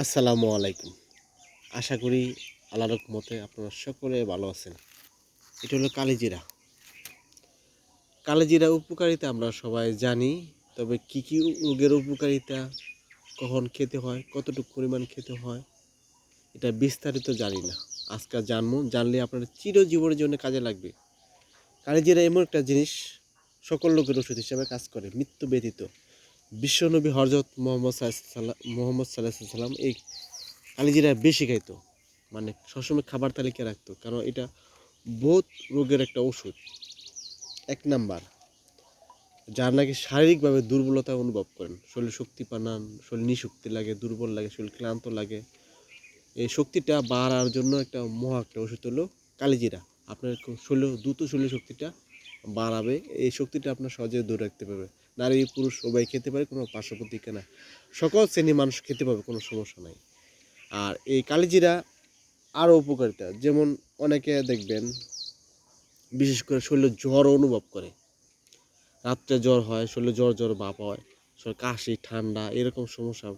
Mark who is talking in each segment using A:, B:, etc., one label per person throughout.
A: আসসালামু আলাইকুম। আশা করি আল্লাহ রকমতে আপনারা সকলে ভালো আছেন। এটা হলো কালিজিরা। কালিজিরা উপকারিতা আমরা সবাই জানি, তবে কি কি রোগের উপকারিতা, কখন খেতে হয়, কতটুকু পরিমাণ খেতে হয়, এটা বিস্তারিত জানি না। আজকে জানব, জানলে আপনার চিরজীবনের জন্য কাজে লাগবে। কালিজিরা এমন একটা জিনিস, সকল লোকের ওষুধ হিসাবে কাজ করে, মৃত্যু ব্যতীত। বিশ্বনবী হরজত মোহাম্মদ মোহাম্মদ সাল্লাহ সাল্লাম এই কালিজিরা বেশি খাইতো। মানে সবসময় খাবার তালিকা রাখতো, কারণ এটা বহুত রোগের একটা ওষুধ। এক নাম্বার, যার নাকি শারীরিকভাবে দুর্বলতা অনুভব করেন। শরীর শক্তি পানান শরীর নিশক্তি লাগে, দুর্বল লাগে, শরীর ক্লান্ত লাগে। এই শক্তিটা বাড়ার জন্য একটা মহা একটা ওষুধ হলো কালিজিরা। আপনার শরীর, দ্রুত শরীর শক্তিটা বাড়াবে। এই শক্তিটা আপনার সহজে দূরে রাখতে পারবে। নারী, পুরুষ সবাই খেতে পারে, কোনো পার্শ্ব না সকল শ্রেণির মানুষ খেতে পাবে, কোনো সমস্যা নাই। আর এই কালিজিরা আরও উপকারিতা, যেমন অনেকে দেখবেন, বিশেষ করে শরীরে জ্বর অনুভব করে। রাত্রে জ্বর হয়, শরীরে জ্বর জ্বর ভাব হয়, শরীর কাশি, ঠান্ডা, এরকম সমস্যা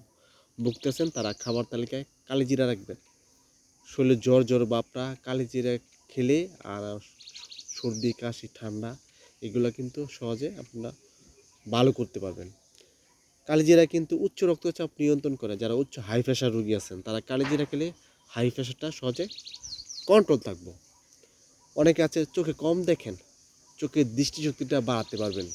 A: ভুগতেছেন, তারা খাবার তালিকায় কালিজিরা রাখবেন। শরীরে জ্বর জ্বর ভাবটা কালিজিরা খেলে আর সর্দি, কাশি, ঠান্ডা, এগুলো কিন্তু সহজে আপনারা ভালো করতে পারবেন। কালিজিরা কিন্তু উচ্চ রক্তচাপ নিয়ন্ত্রণ করে, যারা উচ্চ হাই প্রেশার রোগী আছেন, তারা কালিজিরা খেলে হাই প্রেশারটা সহজে কন্ট্রোল থাকব। অনেকে আছে চোখে কম দেখেন, চোখের দৃষ্টিশক্তিটা বাড়াতে পারবেন।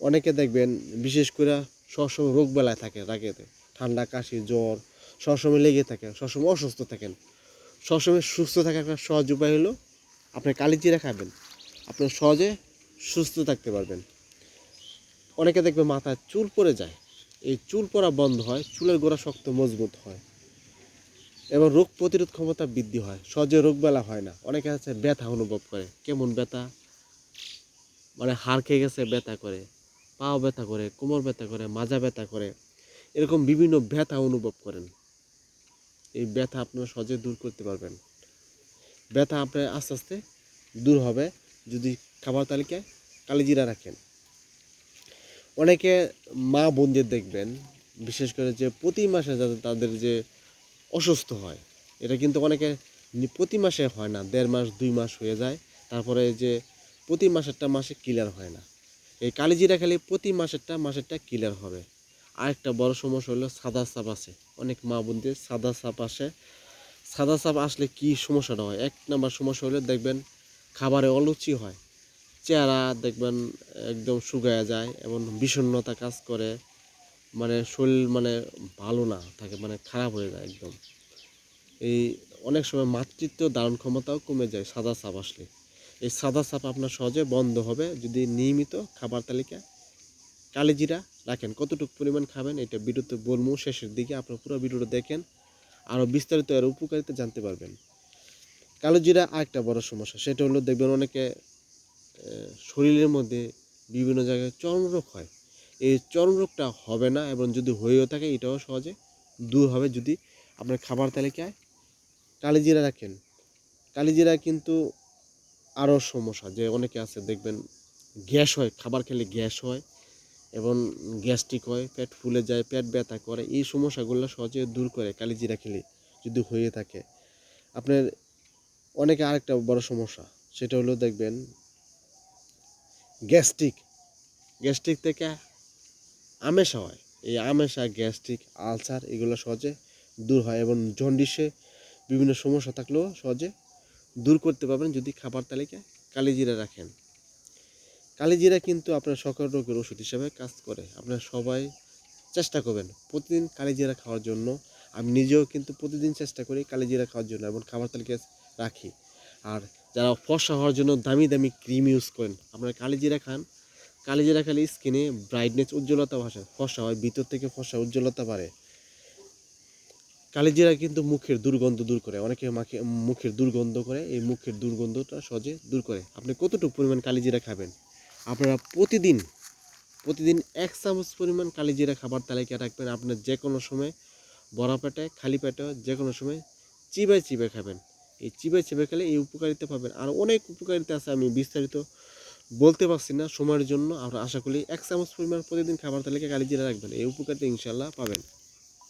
A: অনেকে দেখবেন বিশেষ করে সবসময় রোগ বেলায় থাকে রাগেতে ঠান্ডা, কাশি, জ্বর, সবসময় লেগে থাকে সবসময় অসুস্থ থাকেন। সবসময় সুস্থ থাকার একটা সহজ উপায় হলো, আপনি কালিজিরা খাবেন আপনি সহজে সুস্থ থাকতে পারবেন। অনেকে দেখবে মাথায় চুল পড়ে যায়। এই চুল পড়া বন্ধ হয়, চুলের গোড়া শক্ত, মজবুত হয়। এবং রোগ প্রতিরোধ ক্ষমতা বৃদ্ধি হয়। সহজে রোগবেলা হয় না। অনেকে আছে ব্যথা অনুভব করে। কেমন ব্যথা? মানে হাড় খেয়ে গেছে, ব্যথা করে। পাও ব্যথা করে, কোমর ব্যথা করে, মাজা ব্যথা করে। এরকম বিভিন্ন ব্যথা অনুভব করেন। এই ব্যথা আপনারা সহজে দূর করতে পারবেন। ব্যথা আপনার আস্তে আস্তে দূর হবে। যদি খাবার তালিকায় কালিজিরা রাখেন। অনেকে মা বোনদের দেখবেন, বিশেষ করে যে প্রতি মাসে যাদের তাদের যে অসুস্থ হয়, এটা কিন্তু অনেকে প্রতি মাসে হয় না, দেড় মাস, দুই মাস হয়ে যায়, তারপরে যে প্রতি মাসেরটা মাসে ক্লিয়ার হয় না। এই কালিজিরা খেলে প্রতি মাসেরটা মাসেরটা ক্লিয়ার হবে। আরেকটা বড় সমস্যা হলো সাদা সাপ আসে অনেক মা বোনদের সাদা সাপ আসে। সাদা সাপ আসলে কি সমস্যাটা হয়? এক নাম্বার সমস্যা হলে দেখবেন খাবারে অলুচি হয় চেহারা দেখবেন একদম শুকায়া যায় এবং বিষণ্ণতা কাজ করে। মানে শরীর মানে ভালো না থাকে মানে খারাপ হয়ে যায় একদম। এই অনেক সময় মাতৃত্ব ধারণ ক্ষমতাও কমে যায় সাদা সাপ আসলে। এই সাদা সাপ আপনার সহজে বন্ধ হবে। যদি নিয়মিত খাবার তালিকা কালিজিরা রাখেন, কতটুকু পরিমাণ খাবেন এটা ভিডিওতে বলব শেষের দিকে আপনার পুরো ভিডিওটা দেখেন। আরও বিস্তারিত এর উপকারিতা জানতে পারবেন। কালোজিরা আরেকটা বড় সমস্যা, সেটা হলো দেখবেন অনেকে শরীরের মধ্যে বিভিন্ন জায়গায় চর্মরোগ হয়। এই চর্মরোগটা হবে না এবং যদি হয়েও থাকে এটাও সহজে দূর হবে। যদি আপনার খাবার তালিকায় কালিজিরা রাখেন, কালিজিরা কিন্তু আরও সমস্যা। যে অনেকে আছে, দেখবেন গ্যাস হয়, খাবার খেলে গ্যাস হয় এবং গ্যাস্ট্রিক হয়, পেট ফুলে যায়, পেট ব্যথা করে। এই সমস্যাগুলো সহজে দূর করে কালিজিরা খেলে যদি হয়ে থাকে। আপনার অনেকে আরেকটা বড় সমস্যা, সেটা হলো দেখবেন গ্যাস্ট্রিক। গ্যাস্ট্রিক থেকে আমেশা হয়। এই আমেশা গ্যাস্ট্রিক, আলসার এগুলো সহজে দূর হয় এবং জন্ডিসে বিভিন্ন সমস্যা থাকলেও সহজে দূর করতে পারবেন যদি খাবার তালিকায় কালিজিরা রাখেন। কালিজিরা কিন্তু আপনার সকল রোগের ওষুধ হিসাবে কাজ করে। আপনারা সবাই চেষ্টা করবেন প্রতিদিন কালিজিরা খাওয়ার জন্য। আমি নিজেও কিন্তু প্রতিদিন চেষ্টা করি কালিজিরা খাওয়ার জন্য এবং খাবার তালিকায় রাখি। আর যারা ফর্সা হওয়ার জন্য দামি দামি ক্রিম ইউজ করেন, আপনারা কালিজিরা খান। কালিজিরা খালি স্কিনে ব্রাইটনেস উজ্জ্বলতা ভাসে। ফর্সা হয়, ভিতর থেকে ফর্সা উজ্জ্বলতা বাড়ে। কালিজিরা কিন্তু মুখের দুর্গন্ধ দূর করে। অনেকে মাখে মুখের দুর্গন্ধ করে। এই মুখের দুর্গন্ধটা সহজে দূর করে। আপনি কতটুকু পরিমাণ কালিজিরা খাবেন? আপনারা প্রতিদিন প্রতিদিন এক চামচ পরিমাণ কালিজিরা খাবার তালিকা রাখবেন। আপনার যে কোনো সময় বড় পেটে খালি পেটে যে কোনো সময় চিবাই চিবাই খাবেন। এই চিবে চেপে খেলে এই উপকারিতা পাবেন। আর অনেক উপকারিতা আছে আমি বিস্তারিত বলতে পারছি না সময়ের জন্য। আমরা আশা করি এক চামচ পরিমাণ প্রতিদিন খাবার তালিকা কালিজিরা রাখবেন। এই উপকারিতা ইনশাল্লাহ পাবেন।